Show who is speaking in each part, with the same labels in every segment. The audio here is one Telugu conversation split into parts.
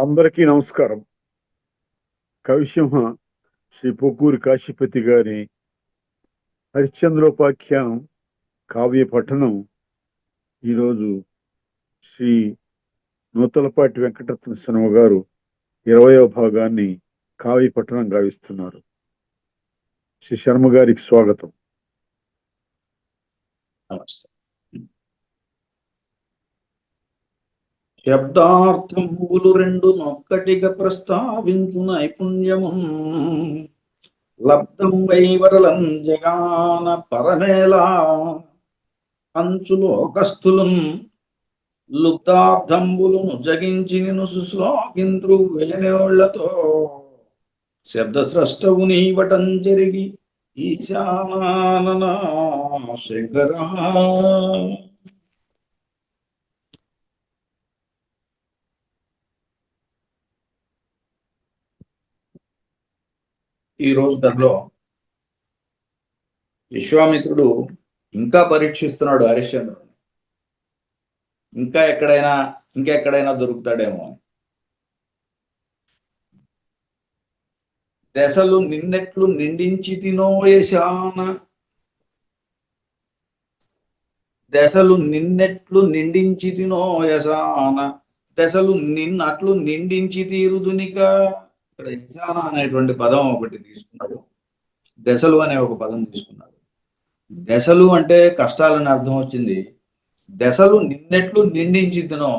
Speaker 1: అందరికీ నమస్కారం. కవిసింహ శ్రీ పొగ్గూరి కాశీపతి గారి హరిశ్చంద్రోపాఖ్యానం కావ్య పఠనం ఈరోజు శ్రీ నూతలపాటి వెంకటరత్న శర్మ గారు ఇరవయో భాగాన్ని కావ్య పఠనం గావిస్తున్నారు. శ్రీ శర్మ గారికి స్వాగతం.
Speaker 2: నమస్తే. శబ్దార్థములు రెండు నొక్కటిగా ప్రస్తావించు నైపుణ్యము. లబ్ధం వైవరలం జగాన పరమేలా అంచులోకస్తులం లుప్తార్థంబులను జగించి నిన్ను సుశ్లోకింద్రు వేణోళ్ళతో శబ్దస్రష్టవు నీవటం జరిగి ఈశానాన శంకరా. ఈ రోజు దానిలో విశ్వామిత్రుడు ఇంకా పరీక్షిస్తున్నాడు హరిశ్చంద్రుడు ఇంకా ఎక్కడైనా ఇంకెక్కడైనా దొరుకుతాడేమో అని. దశలు నిన్నెట్లు నిండించి తినోయశాన దశలు నిన్నెట్లు నిండించి తినోయశాన దశలు నిన్నట్లు నిండించి తీరుదునిక. ఇక్కడ యశాన అనేటువంటి పదం ఒకటి తీసుకున్నాడు. దశలు అనే ఒక పదం తీసుకున్నాడు. దశలు అంటే కష్టాలని అర్థం వచ్చింది. దశలు నిన్నెట్లు నిండించిద్దునో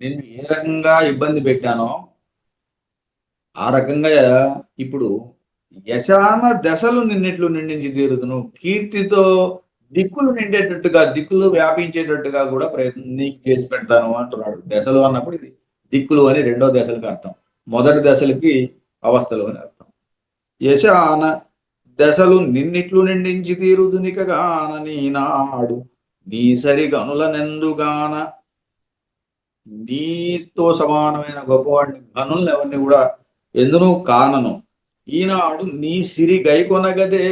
Speaker 2: నేను నిన్ను ఏ రకంగా ఇబ్బంది పెట్టానో ఆ రకంగా ఇప్పుడు యశాన దశలు నిన్నెట్లు నిండించి తీరుతును కీర్తితో దిక్కులు నిండేటట్టుగా దిక్కులు వ్యాపించేటట్టుగా కూడా ప్రయత్నం నీకు చేసి పెడతాను అంటున్నాడు. దశలు అన్నప్పుడు ఇది దిక్కులు అని రెండో దశలకు అర్థం. మొదటి దశలకి అవస్థలు అని అర్థం. యశాన దశలు నిన్నిట్లు నిండించి తీరుదునికగాన నీనాడు. నీ సరి గనులనెందుగాన నీతో సమానమైన గొప్పవాడిని గనులను ఎవరిని కూడా ఎందును కానను. ఈనాడు నీ సిరి గైకొనగదే.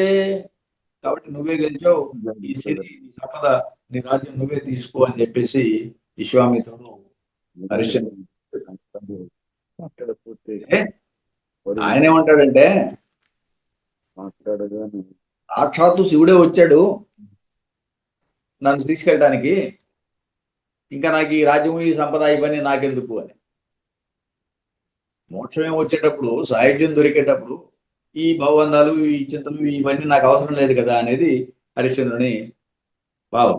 Speaker 2: కాబట్టి నువ్వే గెలిచావు. ఈ సిరి నీ సంపద నీ రాజ్యం నువ్వే తీసుకో అని చెప్పేసి విశ్వామిత్రుడు హరిశ్చంద్రుడు? ఆయన ఏమంటాడంటే సాక్షాత్తు శివుడే వచ్చాడు నన్ను తీసుకెళ్ళడానికి ఇంకా నాకు ఈ రాజ్యం ఈ సంపద ఇవన్నీ నాకెందుకు అని. మోక్షం వచ్చేటప్పుడు సాహిత్యం దొరికేటప్పుడు ఈ భవబంధాలు ఈ చింతలు ఇవన్నీ నాకు అవసరం లేదు కదా అనేది హరిశ్చంద్రుని భావం.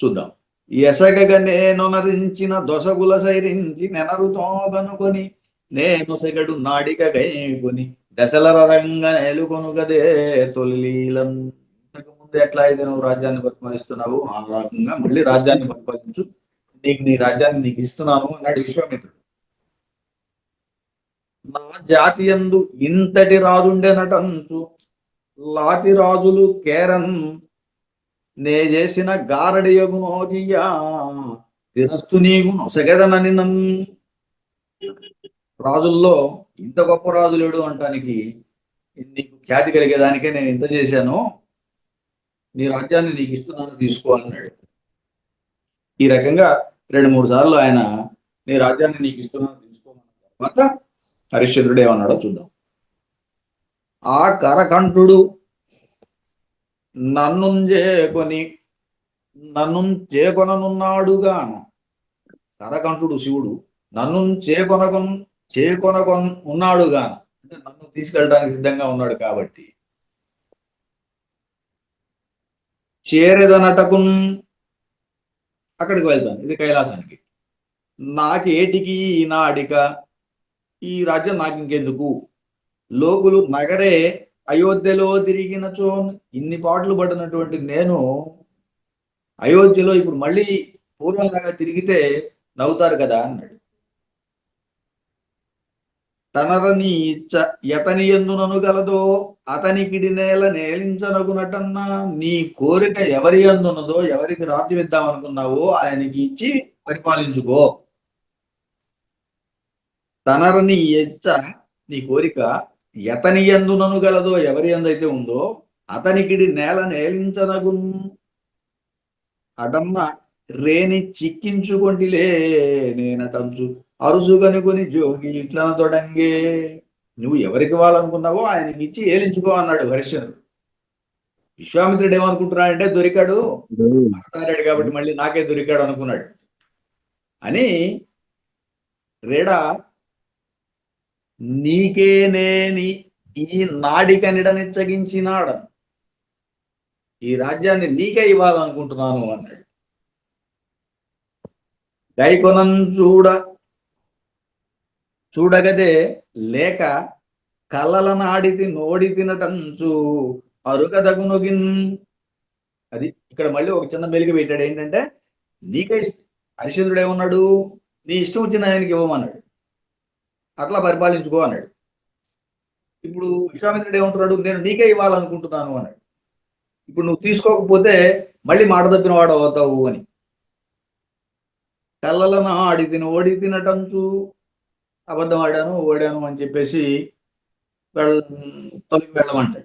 Speaker 2: చూద్దాం. ఎసగగా నేను నరించిన దొసగుల సైరించి నెనరుతో కనుకొని నేను సెగడు నాడిక గైకొని దశల రంగ నెలుకొను గదే తొలిలీలం ముందు ఎట్లా అయితే నువ్వు రాజ్యాన్ని పరిపాలిస్తున్నావు ఆ రకంగా మళ్ళీ రాజ్యాన్ని పరిపాలించు నీకు నీ రాజ్యాన్ని నీకు ఇస్తున్నాను అన్నాడు విశ్వామిత్రుడు. నా జాతి యందు ఇంతటి రాజుండెనటంచు లాటి రాజులు కేరన్. నే చేసిన గారడి యగునోజియా. తిరస్తు నీకు నొసగదనని నన్ను రాజుల్లో ఇంత గొప్ప రాజు లేడు అనటానికి నీకు ఖ్యాతి కలిగేదానికే నేను ఇంత చేశాను. నీ రాజ్యాన్ని నీకు ఇస్తున్నాను తీసుకోవాలన్నాడు ఈ రకంగా రెండు మూడు సార్లు ఆయన నీ రాజ్యాన్ని నీకు ఇస్తున్నాను తీసుకోమన్న తర్వాత హరిశ్చంద్రుడు ఏమన్నాడో చూద్దాం. ఆ కరకంఠుడు నన్ను చేకొని నన్ను చేకొననున్నాడుగాను కరకంఠుడు శివుడు నన్ను చేకొనకొన్ ఉన్నాడు ఉన్నాడుగా అంటే నన్ను తీసుకెళ్ళడానికి సిద్ధంగా ఉన్నాడు కాబట్టి. చేరేదనటకున్ అక్కడికి వెళ్తాను ఇది కైలాసానికి. నాకేటికి నాడిక? ఈ రాజ్యం నాకు ఇంకెందుకు లోకులు నగరే అయోధ్యలో తిరిగినచో ఇన్ని పాటలు పడినటువంటి నేను అయోధ్యలో ఇప్పుడు మళ్ళీ పూర్వంలాగా తిరిగితే నవ్వుతారు కదా అన్నాడు. తనరని ఇచ్చ ఎతని ఎందునను గలదో అతనికిడి నేల నేలించనగునటన్నా నీ కోరిక ఎవరి ఎందున్నదో ఎవరికి రాజ్యం ఇద్దాం అనుకున్నావో ఆయనకి ఇచ్చి పరిపాలించుకో. తనరని ఇచ్చ నీ కోరిక ఎతని ఎందునను గలదో ఎవరి ఎందైతే ఉందో అతనికిడి నేల నేలించనగు అటన్నా రేని చిక్కించుకొంటిలే నేనటంచు. అరుసు కనుకొని జోగి ఇట్లా తొడంగే. నువ్వు ఎవరికి ఇవ్వాలనుకున్నావో ఆయనకి ఇచ్చి ఏలించుకో అన్నాడు హరిశ్చంద్రుడు. విశ్వామిత్రుడు ఏమనుకుంటున్నాడంటే దొరికాడు మాట్లాడాడు కాబట్టి మళ్ళీ నాకే దొరికాడు అనుకున్నాడు. అని రేడా నీకే నేని ఈ నాడిక నిడనిచ్చగించినాడ. ఈ రాజ్యాన్ని నీకే ఇవ్వాలనుకుంటున్నాను అన్నాడు. గైకొనం చూడ చూడగదే లేక కలల నాడితి నోడి తినటంచు అరుగదగునుగిన్. అది ఇక్కడ మళ్ళీ ఒక చిన్న మెలిగి పెట్టాడు. ఏంటంటే నీకే ఇష్ట- హరిశ్చంద్రుడు ఏమన్నాడు? నీ ఇష్టం వచ్చిన ఆయనకి ఇవ్వమన్నాడు. అట్లా పరిపాలించుకో అన్నాడు. ఇప్పుడు విశ్వామిత్రుడు ఏమంటున్నాడు? నేను నీకే ఇవ్వాలనుకుంటున్నాను అన్నాడు. ఇప్పుడు నువ్వు తీసుకోకపోతే మళ్ళీ మాట తప్పిన వాడు అవుతావు అని. కళ్ళలను ఆడి తిన ఓడి తినటంచు అబద్ధం ఆడాను ఓడాను అని చెప్పేసి వెళ్ళ తొలగి వెళ్ళమంటాయి.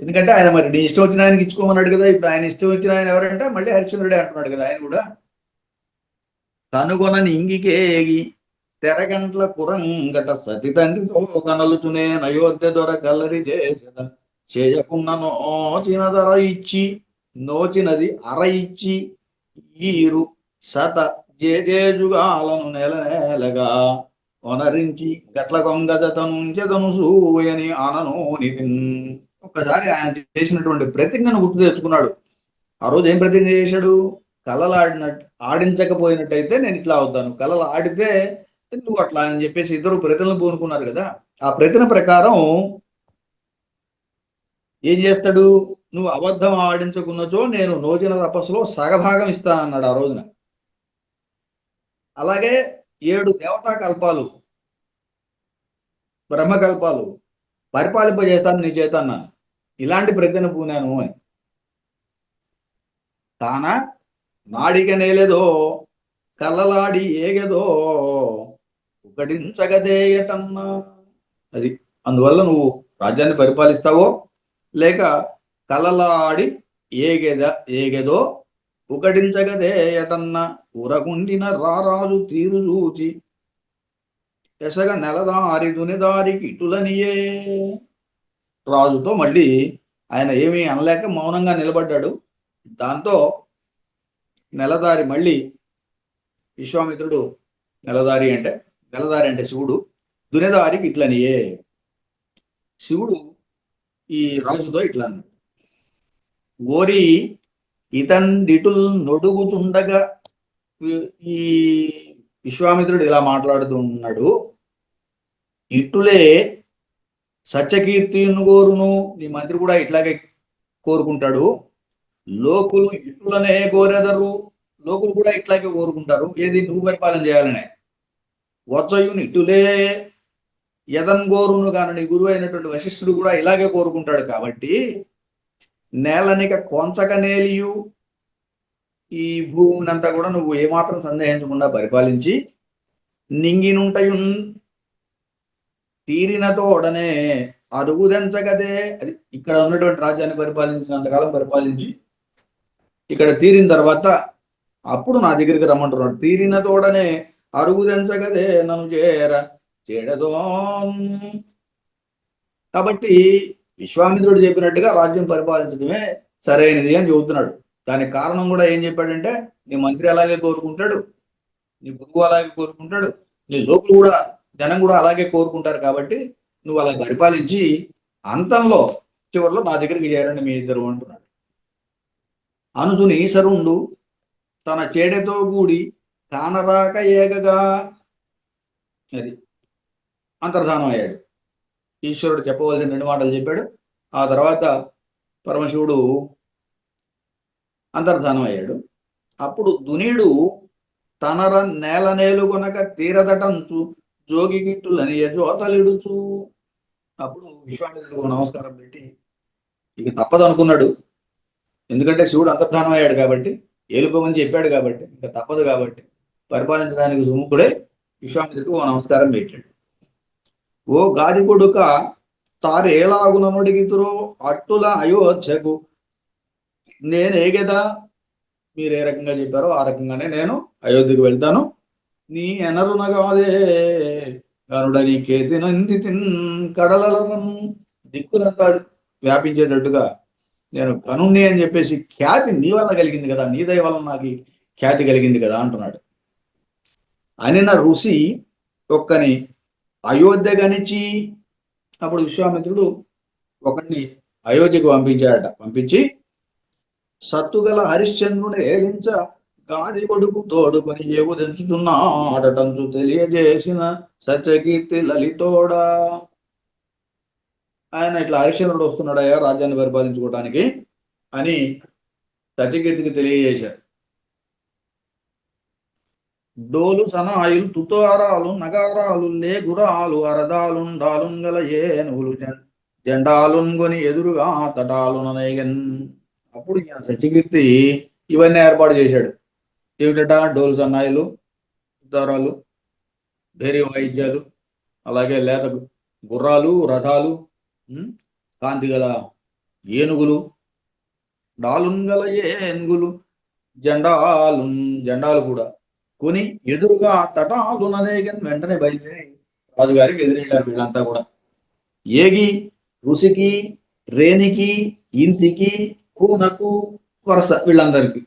Speaker 2: ఎందుకంటే ఆయన మరి నీ ఇష్టం వచ్చిన ఆయనకి ఇచ్చుకోమన్నాడు కదా ఇప్పుడు ఆయన ఇష్టం వచ్చిన ఆయన ఎవరంటే మళ్ళీ హరిశ్చంద్రుడే అంటున్నాడు కదా ఆయన కూడా. కనుగొనని ఇంగికేగి తెరగంట్ల కురంగట సతి తండ్రితో కనలుచునే నయోధ్య దొర గల్లరి చేసద. చేయకున్న నోచిన ధర ఇచ్చి నోచినది అర ఇచ్చి ఈరు సత జేజేజుగాలను నెల నెలగా వనరించి గట్ల కొంగదతనుంచెదను సూయని అనను ఒక్కసారి ఆయన చేసినటువంటి ప్రతిజ్ఞను గుర్తు తెచ్చుకున్నాడు. ఆ రోజు ఏం ప్రతిజ్ఞ చేశాడు? కళలు ఆడినట్టు ఆడించకపోయినట్టయితే నేను ఇట్లా అవుతాను. కళలు ఆడితే నువ్వు అట్లా అని చెప్పేసి ఇద్దరు ప్రతిజ్ఞలు పూనుకున్నారు కదా. ఆ ప్రతిన ప్రకారం ఏం చేస్తాడు? నువ్వు అబద్ధం ఆడించకున్నచో నేను నోచిన తపస్సులో సగభాగం ఇస్తానన్నాడు ఆ రోజున. అలాగే ఏడు దేవతా కల్పాలు బ్రహ్మకల్పాలు పరిపాలింపజేస్తాను నీ చేత అన్నాను. ఇలాంటి ప్రతిన పూనాను అని. తాన నాడిక నేలేదో కళ్ళలాడి ఏగేదో ఒకటించగదేయటన్నా అది అందువల్ల నువ్వు రాజ్యాన్ని పరిపాలిస్తావో లేక కలలాడి ఏగెద ఏగెదో ఒకటించగదేయటన్న ఉరకుండిన రారాజు తీరు చూచి ఎసగ నెలదారి దునిదారికి ఇటులనియే రాజుతో మళ్ళీ ఆయన ఏమీ అనలేక మౌనంగా నిలబడ్డాడు. దాంతో నెలదారి మళ్ళీ విశ్వామిత్రుడు నెలదారి అంటే నెలదారి అంటే శివుడు దునిదారికి ఇట్లనియే శివుడు ఈ రాజుతో ఇట్లా అన్నాడు. ఓరి ఇతండిటుల్ నొడుగుచుండగా ఈ- ఈ విశ్వామిత్రుడు ఇలా మాట్లాడుతూ ఉన్నాడు ఇట్టులే సత్యకీర్తిను కోరును నీ మంత్రి కూడా ఇట్లాగే కోరుకుంటాడు. లోకులు ఇటులనే కోరెదరు లోకులు కూడా ఇట్లాగే కోరుకుంటారు. ఏది నువ్వు పరిపాలన చేయాలనే? వచ్చయుని ఇటులే యదన్ గోరును కాను నీ గురువు అయినటువంటి వశిష్ఠుడు కూడా ఇలాగే కోరుకుంటాడు కాబట్టి నేలనిక కొంచగనేలియు ఈ భూమినంతా కూడా నువ్వు ఏమాత్రం సందేహించకుండా పరిపాలించి నింగినుంటయున్ తీరిన తోడనే అరుగుదెంచగదే అది ఇక్కడ ఉన్నటువంటి రాజ్యాన్ని పరిపాలించినంతకాలం పరిపాలించి ఇక్కడ తీరిన తర్వాత అప్పుడు నా దగ్గరికి రమ్మంటున్నాడు తీరిన తోడనే అరుగుదెంచగదే నన్ను చేర చేడదో కాబట్టి విశ్వామిత్రుడు చెప్పినట్టుగా రాజ్యం పరిపాలించడమే సరైనది అని చెబుతున్నాడు. దానికి కారణం కూడా ఏం చెప్పాడంటే నీ మంత్రి అలాగే కోరుకుంటాడు నీ గురువు అలాగే కోరుకుంటాడు నీ లోకులు కూడా జనం కూడా అలాగే కోరుకుంటారు కాబట్టి నువ్వు అలా పరిపాలించి అంతంలో చివరిలో నా దగ్గరికి చేరండి మీ ఇద్దరు అంటున్నాడు. అనుజుని ఈశ్వరుండు తన చేడతో కూడి కానరాక ఏగగా అది అంతర్ధానం అయ్యాడు. ఈశ్వరుడు చెప్పవలసిన రెండు మాటలు చెప్పాడు. ఆ తర్వాత పరమశివుడు అంతర్ధానం అయ్యాడు. అప్పుడు దునీడు తనర నేల నేలుగొనక తీరదటంచు జోగి గిట్టులని జోతలిడుచు అప్పుడు విశ్వామిత్రుడు నమస్కారం పెట్టి ఇక తప్పదు అనుకున్నాడు. ఎందుకంటే శివుడు అంతర్ధానం అయ్యాడు కాబట్టి ఏలుకోమని చెప్పాడు కాబట్టి ఇంకా తప్పదు కాబట్టి పరిపాలించడానికి సుముఖుడే విశ్వామిత్రుడికి ఓ నమస్కారం పెట్టాడు. ఓ గాది కొడుక తారేలాగుననుడిగితురో అట్టుల అయోధ్యకు నేను కదా మీరు ఏ రకంగా చెప్పారో ఆ రకంగానే నేను అయోధ్యకు వెళ్తాను. నీ ఎనరునగాదే గనుడని కేతి నంది తిన్ కడలలను దిక్కులంతా వ్యాపించేటట్టుగా నేను కనుణ్ణి అని చెప్పేసి ఖ్యాతి నీ వల్ల కలిగింది కదా నీ దయ వల్ల నాకు ఖ్యాతి కలిగింది కదా అంటున్నాడు. అనిన ఋషి ఒక్కని అయోధ్య గణించి అప్పుడు విశ్వామిత్రుడు ఒకరిని అయోధ్యకు పంపించాడట. పంపించి సత్తుగల హరిశ్చంద్రుని ఏలించ గాడి కొడుకు తోడుకొని ఏగు తెంచుచున్నాడటంచు తెలియజేసిన సత్యకీర్తి లలితోడా. ఆయన ఇట్లా హరిశ్చంద్రుడు వస్తున్నాడయ్యా రాజ్యాన్ని పరిపాలించుకోవటానికి అని సత్యకీర్తికి తెలియజేశారు. డోలు సనాయులు తుతారాలు నగారాలు లేగురాలు అరదాలుండాలుంగల ఏనుగులు జెం- జెండాలుంగొని ఎదురుగా తటాలుననేగన్ అప్పుడు ఈయన సత్యకీర్తి ఇవన్నీ ఏర్పాటు చేశాడు. ఏమిటట? డోలు సన్నాయిలు తుతారాలు భేరీ వాయిద్యాలు అలాగే లేత గుర్రాలు రథాలు కాంతి గల ఏనుగులు డాలుంగల ఏనుగులు జెండాలు జెండాలు కూడా. కొని ఎదురుగా తటాలుననేగన్ వెంటనే బయలుదేరి రాజుగారికి ఎదురెళ్ళారు వీళ్ళంతా కూడా. ఏగి ఋషికి రేణికి ఇంతికి కూనకు వరస వీళ్ళందరికీ.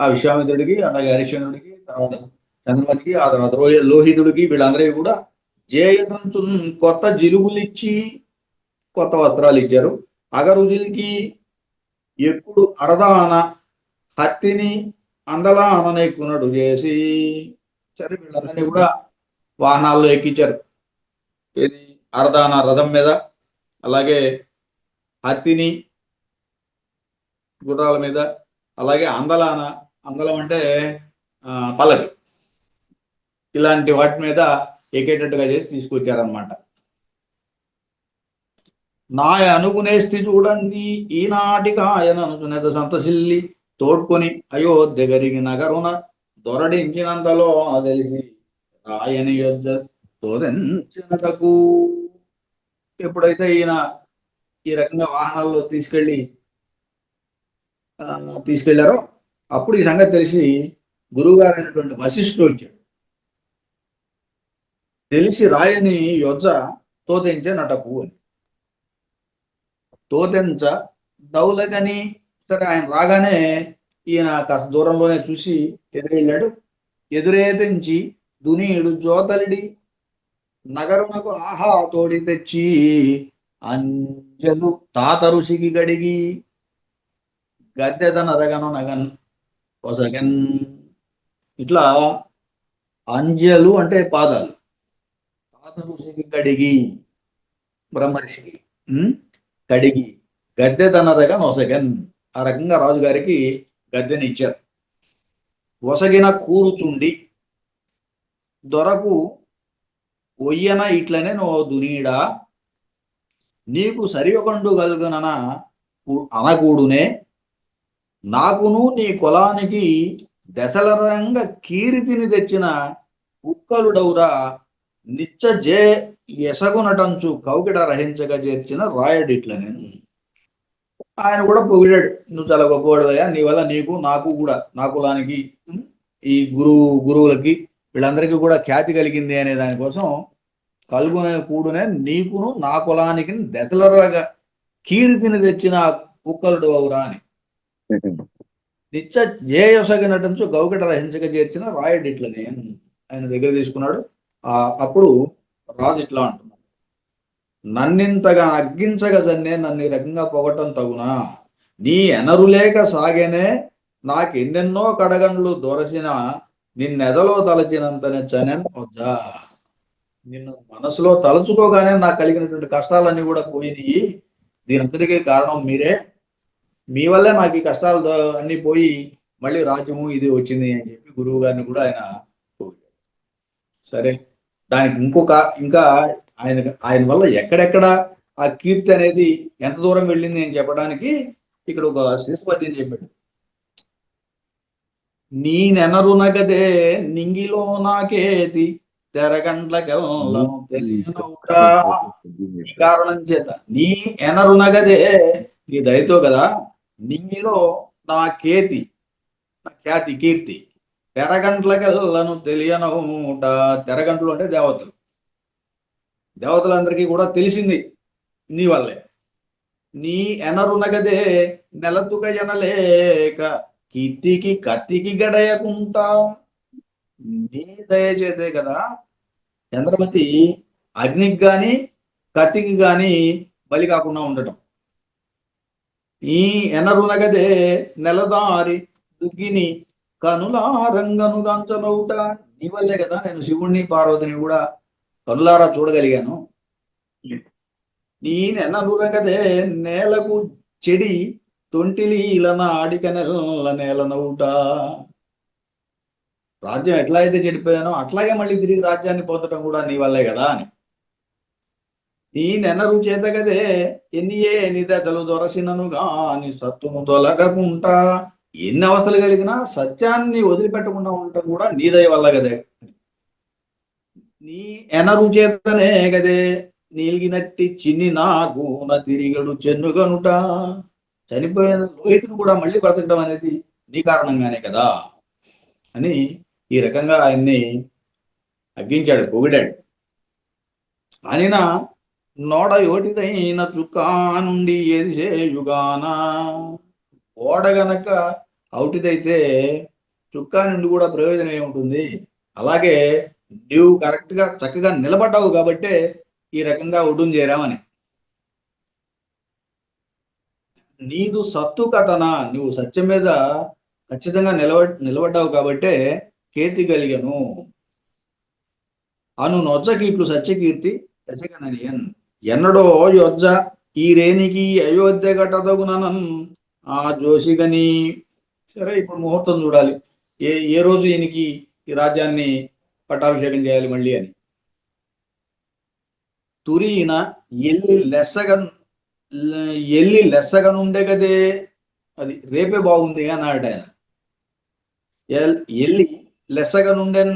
Speaker 2: ఆ విశ్వామిత్రుడికి అలాగే హరిశ్చంద్రుడికి తర్వాత చంద్రమతికి ఆ తర్వాత లోహితుడికి వీళ్ళందరికీ కూడా జేయదంచున్ కొత్త జిలుగులిచ్చి కొత్త వస్త్రాలు ఇచ్చారు. అగరుజులకి ఎప్పుడు అరదాన హత్తిని అందలా అననెక్కునడు చేసి సరే వీళ్ళందరినీ కూడా వాహనాల్లో ఎక్కించారు. ఇది అరదాన రథం మీద అలాగే హత్తిని గుర్రాల మీద అలాగే అందలాన అందలం అంటే ఆ, పల్లకి ఇలాంటి వాటి మీద ఎక్కేటట్టుగా చేసి తీసుకొచ్చారనమాట నాయ అనుకునేస్తి చూడండి ఈనాటికి ఆయన అనుకునేది సంతసిల్లి తోడ్కొని అయోధ్య గరిగి నగరున దొరడించినంతలో తెలిసి రాయని యొజ్జ తోదెంచినటకు ఎప్పుడైతే ఈయన ఈ రకంగా వాహనాల్లో తీసుకెళ్ళి ఆ, తీసుకెళ్ళారో అప్పుడు ఈ సంగతి తెలిసి గురువుగారు అయినటువంటి వశిష్ఠుడు వచ్చాడు. తెలిసి రాయని యొజ్జ తోతెంచే నటకు అని. తోతెంచ దౌలగని సరే ఆయన రాగానే ఈయన కాస్త దూరంలోనే చూసి ఎదురెళ్ళాడు. ఎదురేదించి దునీయుడు జ్యోతలిడి జోతలిడి నగరునకు ఆహా తోడి తెచ్చి అంజలు తాత ఋషికి గడిగి గద్దెదన రగను నగన్ ఒసగన్ ఇట్లా అంజలు అంటే పాదాలు. తాత ఋషికి కడిగి బ్రహ్మర్షికి కడిగి గద్దె తనదగా నొసగన్ ఆ రకంగా రాజుగారికి గద్దెని ఇచ్చారు. వసగిన కూరుచుండి దొరకు ఒయ్యన ఇట్లనే నో దునీడా నీకు సరియొకండు గలుగునన అనకూడునే నాకును నీ కులానికి దశలరంగ కీర్తిని తెచ్చిన కుక్కలుడౌరా నిత్య జే ఎసగునటంచు కౌకిట రహించగా చేర్చిన రాయడిట్ల ఆయన కూడా పొగిడాడు. నువ్వు చాలా గొప్పవాడువయ్యా. నీ వల్ల నీకు నాకు కూడా నా కులానికి ఈ గురువు గురువులకి వీళ్ళందరికీ కూడా ఖ్యాతి కలిగింది అనే దానికోసం కలుగునే కూడునే నీకును నా కులానికి దశలరగా కీర్తిని తెచ్చిన కుక్కలుడు అవురా అని. నిత్య జేయసగినటంచు గౌకట రహించక చేర్చిన రాయడిట్లని ఆయన దగ్గర తీసుకున్నాడు. ఆ అప్పుడు రాజు ఇట్లా అంటారు నన్నింతగా అగ్గించగ జన్నే నన్ను రకంగా పొగటం తగునా? నీ ఎనరులేక సాగేనే నాకు ఎన్నెన్నో కడగండ్లు దొరసిన నిన్నెదలో తలచినంతనే చనెన్ వద్దా. నిన్ను మనసులో తలుచుకోగానే నాకు కలిగినటువంటి కష్టాలన్నీ కూడా పోయినాయి దీనంతటికీ కారణం మీరే. మీ వల్లే నాకు ఈ కష్టాలు అన్నీ అన్ని పోయి మళ్ళీ రాజ్యము ఇది వచ్చింది అని చెప్పి గురువు గారిని కూడా ఆయన సరే. దానికి ఇంకొక ఇంకా ఆయన ఆయన వల్ల ఎక్కడెక్కడ ఆ కీర్తి అనేది ఎంత దూరం వెళ్ళింది అని చెప్పడానికి ఇక్కడ ఒక శిశుపద్యం చెప్పాడు. నీ నెనరునగదే నింగిలో నాకేతి తెరగండ్ల కారణం చేత నీ ఎనరునగదే నీ దయతో కదా నింగిలో నా కేతి నా ఖ్యాతి కీర్తి తెరగంట్ల తెరగంట్లకెల్లను తెలియనవుట? తెరగంటలు అంటే దేవతలు. దేవతలందరికీ కూడా తెలిసింది నీ వల్లే. నీ ఎనరునగదే నెలతుక ఎనలేక కీర్తికి కత్తికి గడయకుంటా. నీ దయచేతే కదా చంద్రమతి అగ్నికి గాని కత్తికి గాని బలి కాకుండా ఉండటం. ఈ ఎనరునగదే నెలదారి దుగ్గిని కనులారంగను గాంచనవుట నీ వల్లే కదా నేను శివుణ్ణి పార్వతిని కూడా కనులారా చూడగలిగాను. నీ నెనరునగదే నేలకు చెడి తొంటిలీలన ఆడిక నెల నేలనవుట రాజ్యం ఎట్లా అయితే చెడిపోయానో అట్లాగే మళ్ళీ తిరిగి రాజ్యాన్ని పొందడం కూడా నీ వల్లే కదా అని. నీ నెనరు చేత కదే ఎన్నియే ఎన్ని దశలు దొరసినను గాని సత్తును తొలగకుంటా. ఎన్ని అవస్థలు కలిగినా సత్యాన్ని వదిలిపెట్టకుండా ఉండటం కూడా నీ దయ వల్ల కదే నీ ఎనరు చేతనే కదే నీలిగినట్టి చిన్ని నా గూన తిరిగడు చెన్నుగనుట. చనిపోయిన లోహితుడు కూడా మళ్ళీ బ్రతకడం అనేది నీ కారణంగానే కదా అని ఈ రకంగా ఆయన్ని అగ్గించాడు పొగిడాడు. ఆయన నోడ యోటిదైన చుక్కా నుండి ఏది చేయుగాన? ఓడ గనక అవుటిదైతే చుక్కా నుండి కూడా ప్రయోజనం ఏముంటుంది అలాగే నీవు కరెక్ట్గా చక్కగా నిలబడ్డావు కాబట్టే ఈ రకంగా ఒడ్డును చేరామని నీదు సత్తు కథన నువ్వు సత్యం మీద ఖచ్చితంగా నిలబ నిలబడ్డావు కాబట్టే కీర్తి కలిగను. అను నొజ్జ కీట్లు సత్యకీర్తి యశకననియన్ ఎన్నడో యొజ్జ ఈ రేణికి అయోధ్య గటదగునన్ ఆ జోషిగని సరే ఇప్పుడు ముహూర్తం చూడాలి. ఏ ఏ రోజు ఈయనకి ఈ రాజ్యాన్ని పట్టాభిషేకం చేయాలి మళ్ళీ అని. తురీన ఎల్లి లెస్సగ ఎల్లి లెస్సగనుండే కదే. అది రేపే బాగుంది అన్నాడు ఆయన. ఎల్లి లెస్సగనుండెన్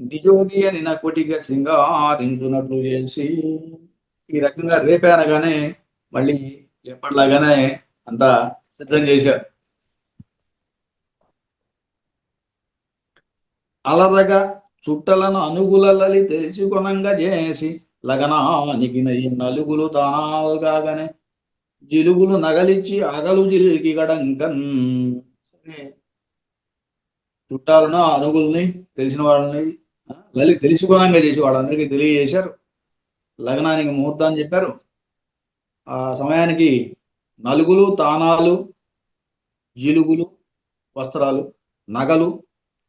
Speaker 2: నిజోగి అని నా కొటిగా సింగారించున్నట్లు చేసి ఈ రకంగా రేపే అనగానే మళ్ళీ ఎప్పటిలాగానే అంతా సిద్ధం చేశారు. అలరగా చుట్టలను అనుగులలి తెలుసుకొనంగా చేసి లగనానికి నయ్యి నలుగులు తానాల్గానే జిలుగులు నగలిచ్చి అగలు జిలికి గడంకన్. చుట్టాలను అనుగుల్ని తెలిసిన వాళ్ళని లలి తెలుసుకోనంగా చేసి వాళ్ళందరికీ తెలియజేశారు. లగ్నానికి ముహూర్తాన్ని చెప్పారు. ఆ సమయానికి నలుగులు తానాలు జిలుగులు వస్త్రాలు నగలు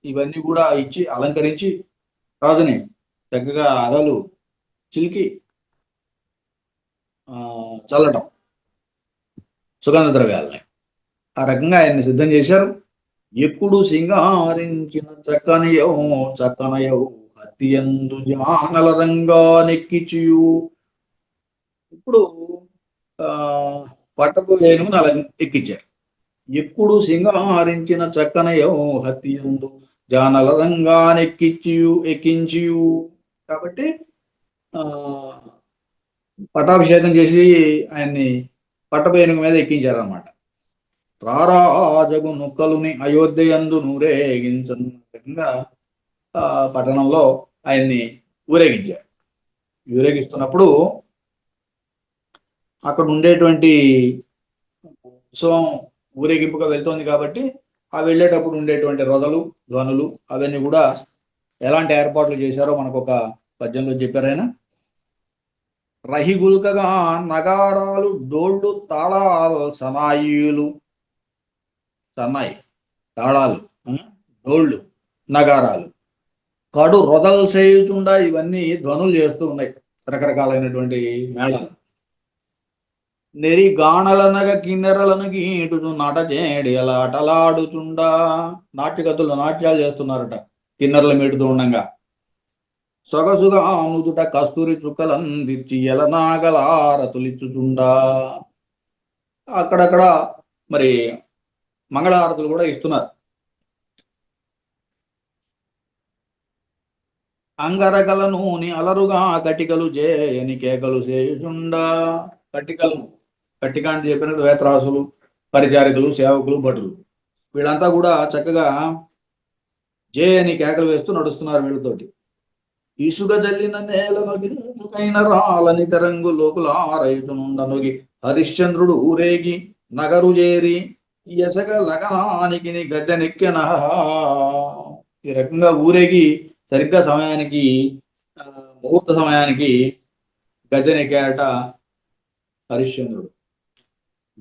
Speaker 2: ఇవన్నీ కూడా ఇచ్చి అలంకరించి రాజుని చక్కగా అరలు చిలికి ఆ, చల్లటం సుగంధ ద్రవ్యాలని ఆ రకంగా ఆయన్ని సిద్ధం చేశారు. ఎప్పుడు సింగారించిన చక్కనయో చక్కనయో హత్యందు జానల రంగా నెక్కిచియు ఇప్పుడు ఆ పట్టపు వేణువుని అలా ఎక్కించారు ఎప్పుడు సింగారించిన చక్కనయో హత్యందు జానల రంగా ఎక్కించియు. కాబట్టి పటాభిషేకం చేసి ఆయన్ని పట్టపేనుగు మీద ఎక్కించారనమాట రారాజగు నుక్కలుని అయోధ్యందు నూరేగించగా పట్టణంలో ఆయన్ని ఊరేగించారు. ఊరేగిస్తున్నప్పుడు అక్కడ ఉండేటువంటి ఉత్సవం ఊరేగింపుగా వెళ్తోంది కాబట్టి ఆ వెళ్ళేటప్పుడు ఉండేటువంటి రొదలు ధ్వనులు అవన్నీ కూడా ఎలాంటి ఏర్పాట్లు చేశారో మనకు ఒక పద్యంలో చెప్పారైనా ఆయన. రహిగుల్కగా నగారాలు డోళ్ళు తాళాలు సనాయిలు. సన్నాయి తాళాలు డోళ్ళు నగారాలు. కడు రొదలు చేయుచుండా ఇవన్నీ ధ్వనులు చేస్తూ ఉన్నాయి. రకరకాలైనటువంటి మేళాలు. నెరి గాణలనగ కిన్నెరలను నాట నటచేడి అలా అటలాడుచుండా నాట్యగతులు నాట్యాలు చేస్తున్నారట కిన్నెరలు మీటుతూ ఉండగా. సొగసుగా నుదుట కస్తూరి చుక్కలందిచ్చి ఎలనాగలారతులిచ్చుచుండా అక్కడక్కడ మరి మంగళహారతులు కూడా ఇస్తున్నారు. అంగరగల నూని అలరుగా కటికలు చేయని కేకలు చేయుచుండా. కటికలను కట్టిక చెప్పిన చెప్పినట్టు పరిచారికలు సేవకులు భటులు. వీళ్ళంతా కూడా చక్కగా జే అని కేకలు వేస్తూ నడుస్తున్నారు వీళ్ళతోటి. ఇసుక జల్లిన నేలనొగి నూచుకైన రాలని తెరంగు లోకుల ఆరైతునుండనొగి హరిశ్చంద్రుడు ఊరేగి నగరు చేరి ఎసగ లగనానికి గద్దెనెక్కెన ఈ రకంగా ఊరేగి సరిగ్గా సమయానికి ముహూర్త సమయానికి గద్దెనెక్కాట హరిశ్చంద్రుడు.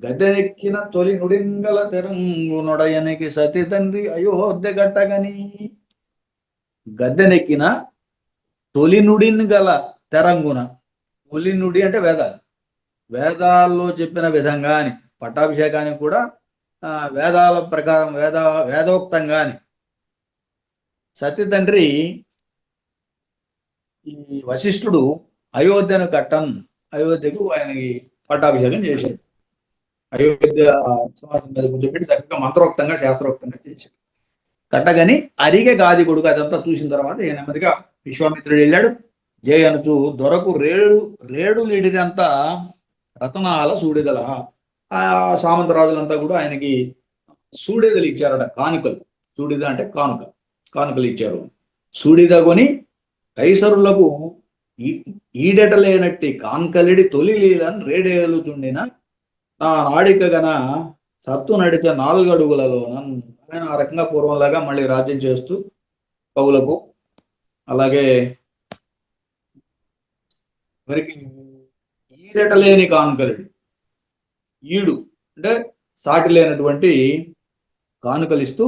Speaker 2: గద్దెనెక్కిన తొలి నుడింగల తెరంగు నొడయనికి సతి తండ్రి అయోధ్య గట్టగని గద్దెనెక్కిన తొలి నుడిని గల తెరంగున తొలి నుడి అంటే వేదాలు. వేదాల్లో చెప్పిన విధంగా అని పట్టాభిషేకానికి కూడా వేదాల ప్రకారం వేద వేదోక్తంగాని. సత్య తండ్రి ఈ వశిష్ఠుడు అయోధ్యను కట్టన్ అయోధ్యకు ఆయనకి పట్టాభిషేకం చేశాడు. అయోధ్య సింహాసనం మీద కూర్చోబెట్టి చక్కగా మంత్రోక్తంగా శాస్త్రోక్తంగా చేశాడు కట్టగని అరిగే గాది కొడుకు అదంతా చూసిన తర్వాత ఈయన నెమ్మదిగా విశ్వామిత్రుడు వెళ్ళాడు. జయ అనుచు దొరకు రేడు రేడు లీడినంత రతనాల సూడిదల. ఆ సామంత రాజులంతా కూడా ఆయనకి సూడిదలు ఇచ్చారట కానుకలు. సూడిద అంటే కానుక కానుకలు ఇచ్చారు. సూడిద కొని కైసరులకు ఈ- ఈడెట లేనట్టి కాన్కలిడి తొలి లీలను రేడేలు చుండిన నా నాడిక గన సత్తు నడిచే నాలుగు అడుగులలో ఆయన ఆ రకంగా పూర్వంలాగా మళ్ళీ రాజ్యం చేస్తూ కవులకు అలాగే మరికి ఈడెట లేని కానుకలుడు. ఈడు అంటే సాటి లేనటువంటి కానుకలిస్తూ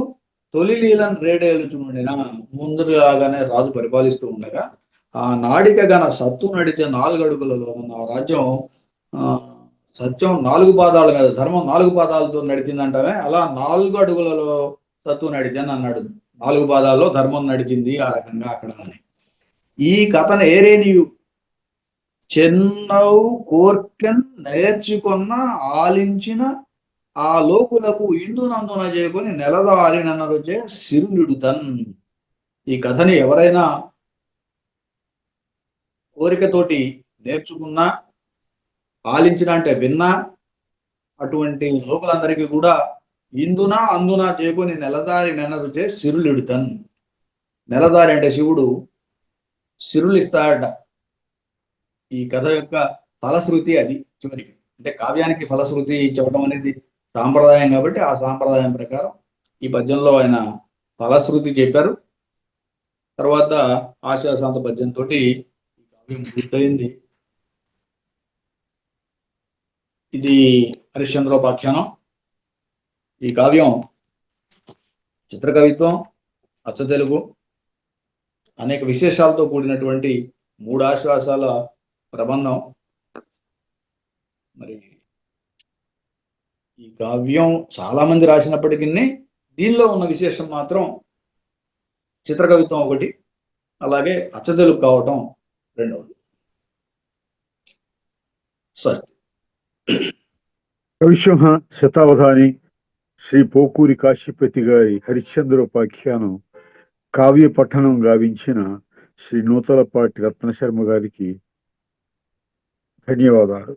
Speaker 2: తొలి లీలను రేడేలుచుండిన ముందులాగానే రాజు పరిపాలిస్తూ ఉండగా ఆ నాడిక గన సత్తు నడిచే నాలుగు అడుగులలో ఉన్న రాజ్యం ఆ సత్యం నాలుగు పాదాల మీద ధర్మం నాలుగు పాదాలతో నడిచిందంటమే అలా నాలుగు అడుగులలో సత్తు నడిచాను అన్నాడు. నాలుగు పాదాల్లో ధర్మం నడిచింది ఆ రకంగా అక్కడ అని ఈ కథను ఏరేనియు. చెన్నవు కోర్కెన్ నేర్చుకున్న ఆలించిన ఆ లోకులకు ఇందు నందున చేయకొని నెలదారినన్నరు చే సిరులుడుతన్. ఈ కథని ఎవరైనా కోరికతోటి నేర్చుకున్నా ఆలించిన అంటే విన్నా అటువంటి లోకులందరికీ కూడా ఇందున అందున చేకొని నెలదారి నెనదు చే సిరులిడుతన్. నెలదారి అంటే శివుడు సిరులు ఈ కథ యొక్క ఫలశ్రుతి అది చివరికి అంటే కావ్యానికి ఫలశ్రుతి చెప్పడం అనేది సాంప్రదాయం కాబట్టి ఆ సాంప్రదాయం ప్రకారం ఈ పద్యంలో ఆయన ఫలశ్రుతి చెప్పారు. తర్వాత ఆశాశాంత పద్యంతో ఈ కావ్యం పూర్తయింది. ఇది హరిశ్చంద్రోపాఖ్యానం. ఈ కావ్యం చిత్రకవిత్వం అచ్చ తెలుగు అనేక విశేషాలతో కూడినటువంటి మూడు ఆశ్వాసాల ప్రబంధం. మరి ఈ కావ్యం చాలా మంది రాసినప్పటికీ దీనిలో ఉన్న విశేషం మాత్రం చిత్రకవిత్వం ఒకటి అలాగే అచ్చతెలుగు కావటం రెండవది. స్వస్తి.
Speaker 1: కవిసింహ శతావధాని శ్రీ పోకూరి కాశీపతి గారి హరిశ్చంద్రోపాఖ్యానం కావ్య పఠనం గావించిన శ్రీ నూతలపాటి రత్నశర్మ గారికి ధన్యవాదాలు